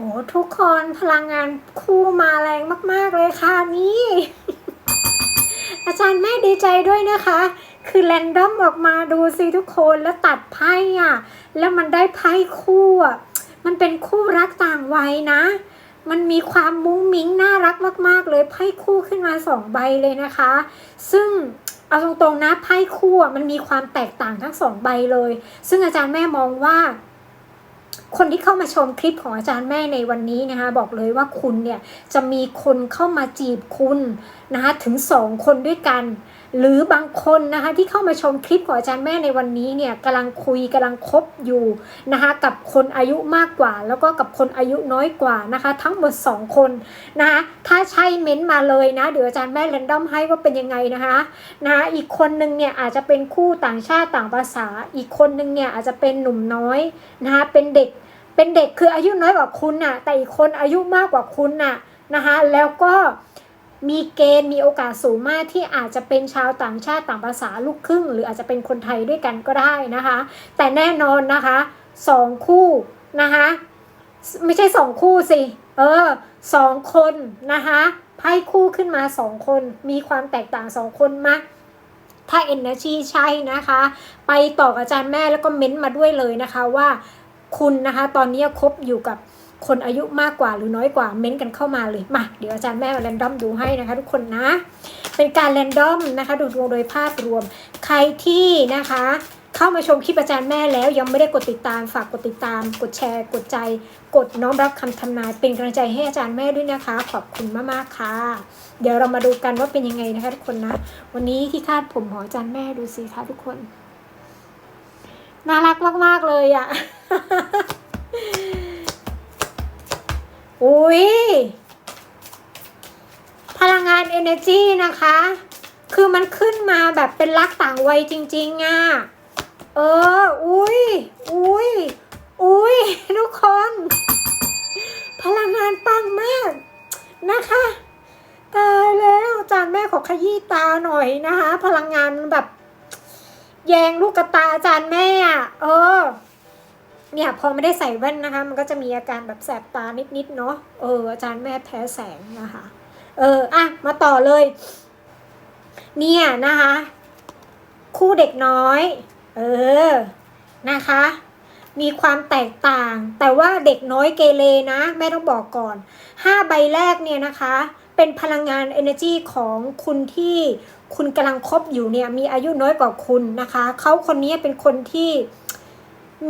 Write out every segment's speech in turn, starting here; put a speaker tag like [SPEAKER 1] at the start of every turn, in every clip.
[SPEAKER 1] โอ้ทุกคนพลังงานคู่มาแรงมาก ๆ เลยค่ะนี่ อาจารย์แม่ดีใจด้วยนะคะ คือแรนดอมออกมาดูสิทุกคนแล้วตัดไพ่อะ แล้วมันได้ไพ่คู่อะ มันเป็นคู่รักต่างวัยนะ มันมีความมุ้งมิ้งน่ารักมาก ๆ เลยไพ่คู่ขึ้นมาสองใบเลยนะคะ ซึ่งเอาตรงๆนะไพ่คู่อะมันมีความแตกต่างทั้งสองใบเลย ซึ่งอาจารย์แม่มองว่า คนที่เข้ามาชมคลิปของอาจารย์แม่ในวันนี้นะคะบอกเลยว่าคุณเนี่ยจะมีคนเข้ามาจีบคุณนะคะถึงสองคนด้วยกัน หรือบางคนนะคะที่เข้ามาชมคลิปของอาจารย์แม่ในวันนี้เนี่ยกำลังคุยกำลังคบอยู่นะคะกับคนอายุมากกว่า แล้วก็กับคนอายุน้อยกว่านะคะทั้งหมด 2 คนนะคะถ้าใช่เม้นต์มาเลยนะเดี๋ยวอาจารย์แม่เรนดอมให้ว่าเป็นยังไงนะคะนะคะอีกคนนึงเนี่ยอาจจะเป็นคู่ต่างชาติต่างภาษา อีกคนนึงเนี่ยอาจจะเป็นหนุ่มน้อยนะคะเป็นเด็กเป็นเด็กคืออายุน้อยกว่าคุณน่ะแต่อีกคนอายุมากกว่าคุณน่ะนะคะแล้วก็ มีเกณฑ์มีโอกาสสูงมากที่อาจจะเป็นชาวต่างชาติต่างภาษาลูกครึ่ง หรืออาจจะเป็นคนไทยด้วยกันก็ได้นะคะ แต่แน่นอนนะคะสองคู่นะคะไม่ใช่สองคู่สิเออสองคนนะคะไพ่คู่ขึ้นมาสองคน มีความแตกต่างสองคนมากถ้า energy ใช่นะคะ ไปต่อกับอาจารย์แม่แล้วก็เม้นต์มาด้วยเลยนะคะว่าคุณนะคะ ตอนนี้คบอยู่กับ คนอายุมากกว่าหรือน้อยกว่าเม้นต์กันเข้ามาเลยมาเดี๋ยวอาจารย์แม่มาแรนดอมดูให้นะคะ ทุกคนนะ เป็นการแรนดอมนะคะ ดูดวงโดยภาพรวม ใครที่นะคะเข้ามาชมคลิปอาจารย์แม่แล้วยังไม่ได้กดติดตามฝากกดติดตาม กดแชร์ กดใจ กดน้อมรับคำทำนายเป็นกำลังใจให้อาจารย์แม่ด้วยนะคะ ขอบคุณมากๆค่ะ เดี๋ยวเรามาดูกันว่าเป็นยังไงนะคะทุกคนนะ วันนี้ที่คาดผมขออาจารย์แม่ดูสิคะทุกคน น่ารักมากๆเลยอะ่ะ อุ้ยพลังงาน energy นะคะ คือมันขึ้นมาแบบเป็นรักต่างวัยจริง ๆอะ่ะ เออ อุ้ย อุ้ย อุ้ย ทุกคน พลังงานปังมากนะคะ ตายแล้วจารย์แม่ขอขยี้ตาหน่อยนะคะ พลังงานแบบ แยงลูกกระตาจารย์แม่อะ เออ เนี่ยพอไม่ได้ใส่แว่นนะคะ มันก็จะมีอาการแบบแสบตานิดๆเนาะเอออาจารย์แม่แพ้แสงนะคะ เอออะมาต่อเลย เนี่ยนะคะ คู่เด็กน้อย เออนะคะ มีความแตกต่าง แต่ว่าเด็กน้อยเกเรนะแม่ต้องบอกก่อนห้าใบแรกเนี่ยนะคะ เป็นพลังงาน energy ของคุณที่คุณกำลังคบอยู่เนี่ย มีอายุน้อยกว่าคุณนะคะ เขาคนนี้เป็นคนที่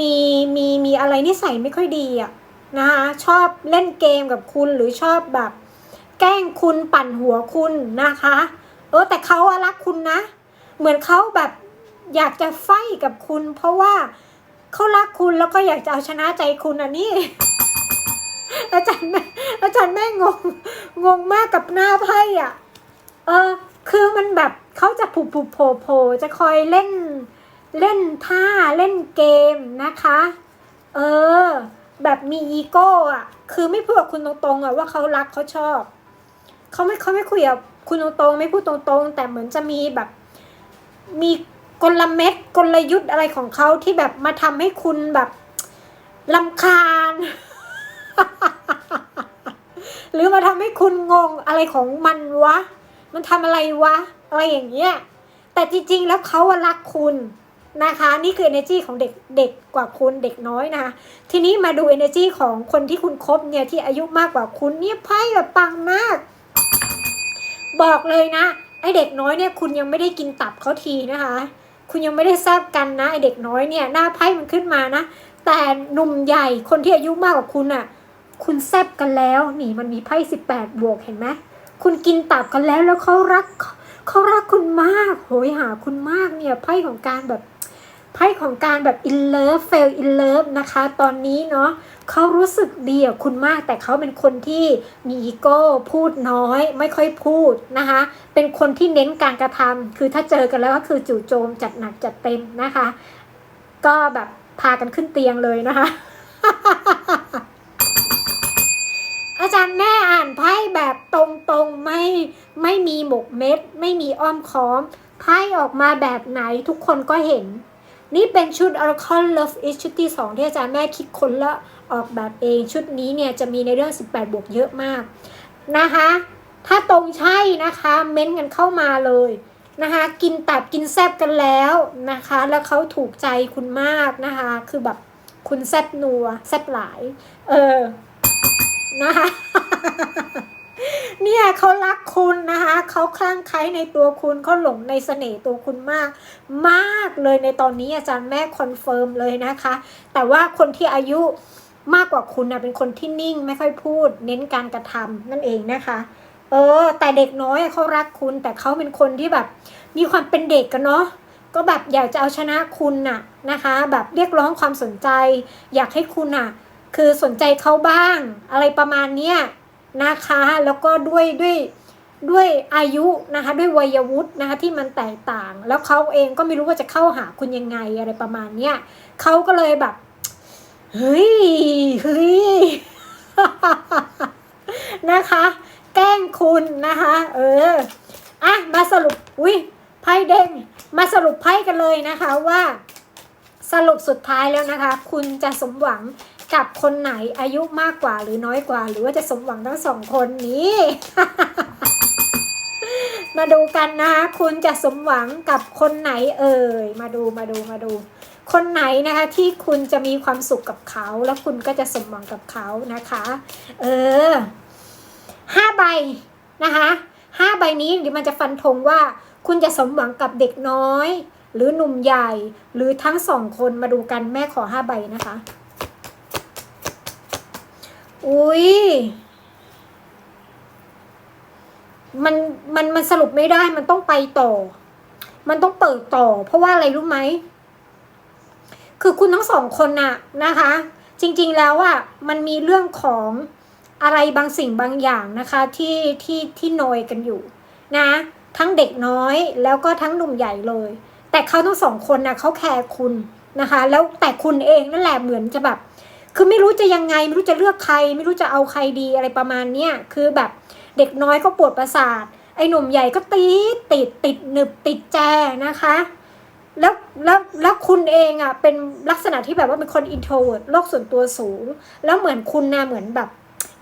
[SPEAKER 1] มีมีมีอะไรนิสัยไม่ค่อยดีอะนะคะชอบเล่นเกมกับคุณหรือชอบแบบ แกล้งคุณปั่นหัวคุณนะคะ เออแต่เขาอะรักคุณนะ เหมือนเขาแบบอยากจะไฟกับคุณ เพราะว่าเขารักคุณแล้วก็อยากจะเอาชนะใจคุณอันนี้อาจารย์แม่อาจารย์แม่งงงงมากกับหน้าไพ่อะ เออ คือมันแบบเขาจะผูผูโผล่โผล่จะคอยเล่น เล่นท่าเล่นเกมนะคะ เออ แบบมีอีโก้อะคือไม่พูดกับคุณตรงๆอะว่าเขารักเขาชอบเขาไม่เขาไม่คุยกับคุณตรงๆไม่พูดตรงๆ แต่เหมือนจะมีแบบ มีกลเม็ดกลยุทธ์อะไรของเขาที่แบบมาทำให้คุณแบบลำคาญ หรือมาทำให้คุณงงอะไรของมันวะ มันทำอะไรวะ อะไรอย่างเงี้ยแต่จริงๆแล้วเขารักคุณ นะคะ นี่คือ energy ของเด็กเด็กกว่าคุณเด็กน้อยนะคะ ทีนี้มาดู energy ของคนที่คุณคบเนี่ยที่อายุมากกว่าคุณเนี่ยไพ่แบบปังมาก บอกเลยนะไอเด็กน้อยเนี่ยคุณยังไม่ได้กินตับเขาทีนะคะ คุณยังไม่ได้แซบกันนะไอเด็กน้อยเนี่ยหน้าไพ่มันขึ้นมานะ แต่หนุ่มใหญ่คนที่อายุมากกว่าคุณอะ่ะคุณแซบกันแล้วนี่มันมีไพ่สิบแปดบวกเห็นไหมคุณกินตับกันแล้วแล้วเขารักเขารักคุณมาก โหยหาคุณมากเนี่ยไพ่ของการแบบ ไพ่ของการแบบ in love fail in love นะคะ ตอนนี้เนาะเขารู้สึกดีกับคุณมาก แต่เขาเป็นคนที่มีอีโก้พูดน้อย ไม่ค่อยพูดนะคะ เป็นคนที่เน้นการกระทำคือถ้าเจอกันแล้วก็คือจู่โจมจัดหนักจัดเต็มนะคะ ก็แบบพากันขึ้นเตียงเลยนะคะ อาจารย์แม่อ่านไพ่แบบตรงๆไม่ไม่มีหมกเม็ด ไม่มีอ้อมค้อมไพ่ออกมาแบบไหนทุกคนก็เห็น นี่เป็นชุด Oracle Love is ชุดที่ 2 ที่อาจารย์แม่คิดค้นและออกแบบเองชุดนี้เนี่ยจะมีในเรื่อง 18 บวกเยอะมากนะคะ ถ้าตรงใช่นะคะเม้นกันเข้ามาเลยนะคะกินตับกินแซบกันแล้วนะคะ แล้วเขาถูกใจคุณมากนะคะ คือแบบคุณแซบนัวแซบหลาย เออนะคะ เนี่ยเขารักคุณนะคะเขาคลั่งไคล้ในตัวคุณเขาหลงในเสน่ห์ตัวคุณมาก มากเลยในตอนนี้อาจารย์แม่คอนเฟิร์มเลยนะคะ แต่ว่าคนที่อายุมากกว่าคุณนะเป็นคนที่นิ่งไม่ค่อยพูด เน้นการกระทำนั่นเองนะคะ เออ แต่เด็กน้อยเขารักคุณ แต่เขาเป็นคนที่แบบ มีความเป็นเด็กกันเนาะก็แบบอยากจะเอาชนะคุณน่ะนะคะ แบบเรียกร้องความสนใจ อยากให้คุณน่ะ คือสนใจเขาบ้าง อะไรประมาณเนี้ย นะคะแล้วก็ด้วยด้วยด้วยอายุนะคะด้วยวัยวุฒินะคะที่มันแตกต่าง แล้วเขาเองก็ไม่รู้ว่าจะเข้าหาคุณยังไงอะไรประมาณเนี้ยเขาก็เลยแบบเฮ้ยเฮ้ยนะคะ แกล้งคุณนะคะ เอออะมาสรุปอุ้ยไพ่เด้งมาสรุปไพ่กันเลยนะคะว่าสรุปสุดท้ายแล้วนะคะ คุณจะสมหวัง กับคนไหนอายุมากกว่าหรือน้อยกว่า หรือว่าจะสมหวังทั้งสองคนนี้ มาดูกันนะคะคุณจะสมหวังกับคนไหนเอ่ย มาดูมาดูมาดู คนไหนนะคะที่คุณจะมีความสุขกับเขา แล้วคุณก็จะสมหวังกับเขานะคะ เออห้าใบนะคะห้าใบนี้เดี๋ยวมันจะฟันธงว่า คุณจะสมหวังกับเด็กน้อย หรือหนุ่มใหญ่ หรือทั้งสองคนมาดูกันแม่ขอห้าใบนะคะ อุ้ยมันมันมันสรุปไม่ได้มันต้องไปต่อ มันต้องเปิดต่อ เพราะว่าอะไรรู้ไหม คือคุณทั้งสองคนน่ะนะคะ จริงๆแล้วอะมันมีเรื่องของอะไรบางสิ่งบางอย่างนะคะ ที่ที่ที่นอยกันอยู่ นะ ทั้งเด็กน้อยแล้วก็ทั้งหนุ่มใหญ่เลย แต่เขาทั้งสองคนนะเขาแคร์คุณนะคะ แล้วแต่คุณเองนั่นแหละเหมือนจะแบบ คือไม่รู้จะยังไงไม่รู้จะเลือกใคร ไม่รู้จะเอาใครดีอะไรประมาณเนี้ยคือแบบเด็กน้อยก็ปวดประสาท ไอ้หนุ่มใหญ่ก็ติดติดติดหนึบติดแจนะคะ แล้วแล้วแล้วคุณเองอะเป็นลักษณะที่แบบว่าเป็นคนอินโทรเวิร์ดโลกส่วนตัวสูง แล้วเหมือนคุณนะเหมือนแบบ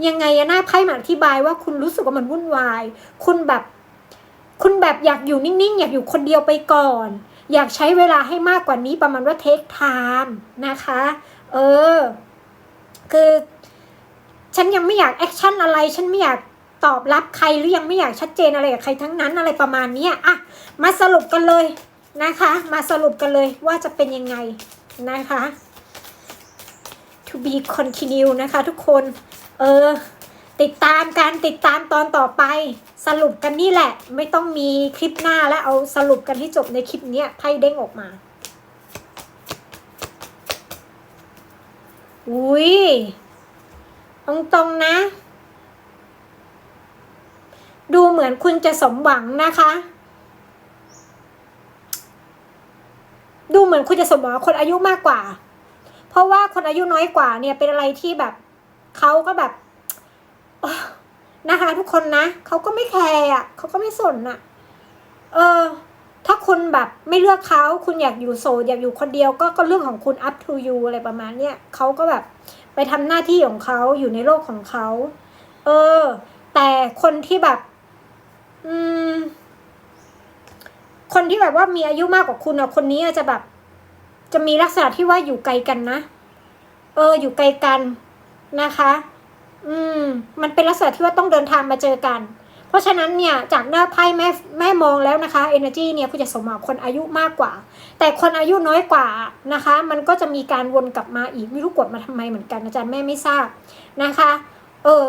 [SPEAKER 1] ยังไงอะหน้าไพ่มาอธิบายว่าคุณรู้สึกว่ามันวุ่นวาย คุณแบบ คุณแบบอยากอยู่นิ่งๆ อยากอยู่คนเดียวไปก่อน อยากใช้เวลาให้มากกว่านี้ประมาณว่าเทคไทม์นะคะ เออ คือฉันยังไม่อยากแอคชั่นอะไร ฉันไม่อยากตอบรับใครหรือยังไม่อยากชัดเจนอะไรกับใครทั้งนั้นอะไรประมาณนี้อะมาสรุปกันเลยนะคะ มาสรุปกันเลยว่าจะเป็นยังไงนะคะ to be continue นะคะทุกคน เออ ติดตามการติดตามตอนต่อไป สรุปกันนี่แหละ ไม่ต้องมีคลิปหน้าแล้วเอาสรุปกันที่จบในคลิปนี้ไพ่เด้งออกมา อุ้ยตรงๆนะ ดูเหมือนคุณจะสมหวังนะคะ ดูเหมือนคุณจะสมหวังคนอายุมากกว่า เพราะว่าคนอายุน้อยกว่าเนี่ยเป็นอะไรที่แบบเขาก็แบบนะคะ ทุกคนนะเขาก็ไม่แคร์อะเขาก็ไม่สนอะ เออ ถ้าคุณแบบไม่เลือกเขาคุณอยากอยู่โสดอยากอยู่คนเดียวก็ก็เรื่องของคุณ up to you อะไรประมาณเนี้ยเขาก็แบบไปทำหน้าที่ของเขาอยู่ในโลกของเขา เออ แต่คนที่แบบ อืม คนที่แบบว่ามีอายุมากกว่าคุณอะคนนี้จะแบบ จะมีลักษณะที่ว่าอยู่ไกลกันนะ เออ อยู่ไกลกันนะคะ อืม มันเป็นลักษณะที่ว่าต้องเดินทางมาเจอกัน ราะฉะนั้นเนี่ยจากหน้าไพ่แม่แม่มองแล้วนะคะ energy เนี่ยคุณจะสมหวังคนอายุมากกว่า แต่คนอายุน้อยกว่านะคะ มันก็จะมีการวนกลับมาอีกไม่รู้กดมาทำไมเหมือนกันอาจารย์แม่ไม่ทราบนะคะ เออ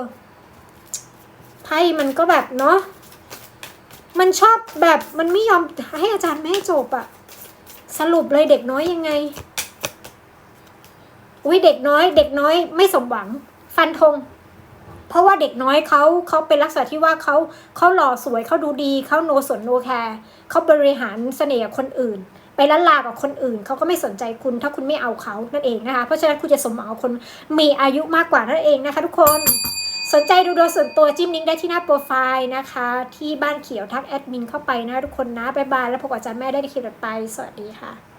[SPEAKER 1] ไพ่มันก็แบบเนาะมันชอบแบบมันไม่ยอมให้อาจารย์แม่จบอะสรุปเลยเด็กน้อยยังไงอุ้ยเด็กน้อย เด็กน้อยไม่สมหวัง ฟันธง เพราะว่าเด็กน้อยเขาเขาเป็นลักษณะที่ว่าเขาเขาหล่อสวยเขาดูดีเขาโนสนโนแคร์เขาบริหารเสน่ห์กับคนอื่น ไปละลากับคนอื่นเขาก็ไม่สนใจคุณถ้าคุณไม่เอาเขานั่นเองนะคะเพราะฉะนั้นคุณจะสมหวังคนมีอายุมากกว่านั่นเองนะคะทุกคนสนใจดูโดยส่วนตัวจิ้มลิงก์ได้ที่หน้าโปรไฟล์นะคะ ที่บ้านเขียวทักแอดมินเข้าไปนะทุกคนนะ บ๊ายบาย แล้วพบกับอาจารย์แม่ได้ในคลิปต่อไป สวัสดีค่ะ